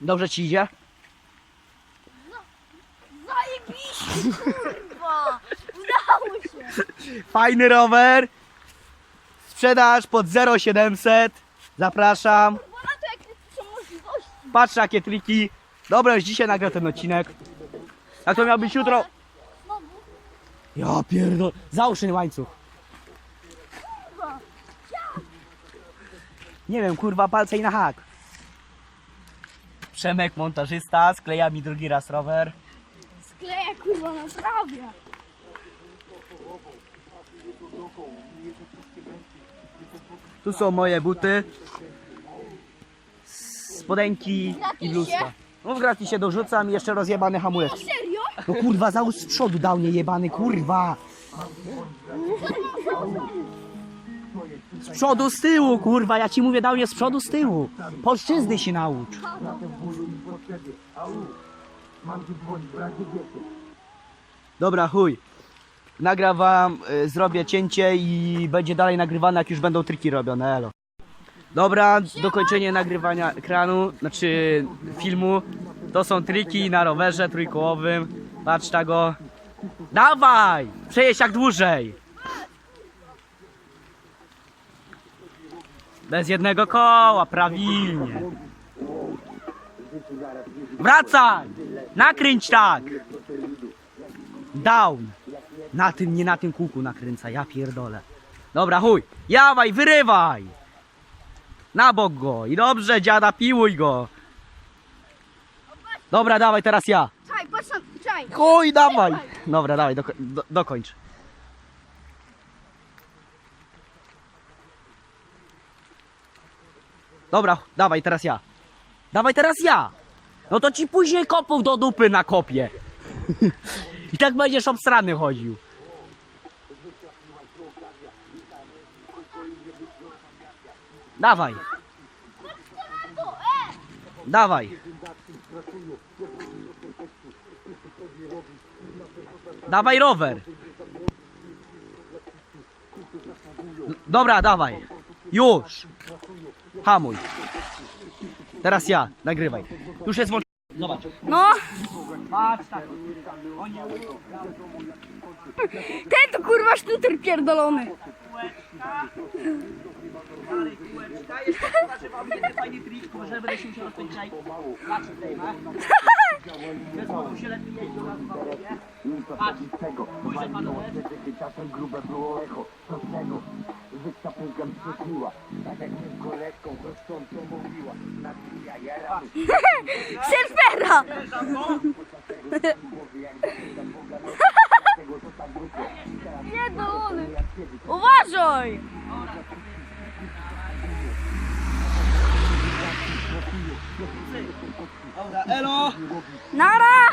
Dobrze ci idzie? Zajebiście, kurwa! Udało się! Fajny rower. Sprzedaż pod 0700. Zapraszam. Bo na to jakie są możliwości. Patrz jakie triki. Dobra, już dzisiaj nagrę ten odcinek. Jak to miał być jutro? Znowu, Ja pierdol. Załóż ten łańcuch. kurwa! Nie wiem, kurwa, palce i na hak. Przemek, montażysta, skleja mi drugi raz rower. Skleja, kurwa, naprawia. Tu są moje buty. Spodenki i bluzka. No w gratisie dorzucam i jeszcze rozjebany hamulec. O, serio? No kurwa, załóż z przodu dał mnie jebany, kurwa. Z przodu, z tyłu, kurwa, ja ci mówię, dał mnie z przodu, z tyłu. Polszczyzny się naucz. Dobra, chuj. Nagram wam, y, zrobię cięcie i będzie dalej nagrywane, jak już będą triki robione, elo. Dobra, dokończenie nagrywania ekranu, znaczy filmu. To są triki na rowerze trójkołowym. Patrz tego. Dawaj! Przejeźdź jak dłużej. Bez jednego koła, prawilnie. Wracaj! Nakręć tak! Down! Na tym, nie na tym kółku nakręca, ja pierdolę. Dobra, chuj. Jawaj, wyrywaj! Na bok go. I dobrze, dziada, piłuj go. Dobra, dawaj, teraz ja. Czaj, patrz na... Czaj. Chuj, dawaj. Dobra, dawaj, doko do, dokończ. Dobra, dawaj, teraz ja. Dawaj, teraz ja. No to ci później kopów do dupy nakopię. I tak będziesz obstrany chodził. Dawaj. Dawaj. Dawaj rower. Dobra, dawaj. Już. Hamuj. Teraz ja, nagrywaj. Już jest włączony. Zobacz. No, Patrz tak. Oni ten to kurwa sztuter pierdolony. dalej kółeczka. Jeszcze pokażę jeden fajny trik. Może będę się musiał rozpędzić. Patrz, zdejmę. Zespołu się lepiej jeździ do nas w. Patrz. Spójrzcie panowie. Czasem grube było echo, co z tego? Żywca punkiem przyszła, tak jak z koleżką mówiła. Nabija jara, Surfera! Pierdolony. Uważaj! Dobra, elo. Nara!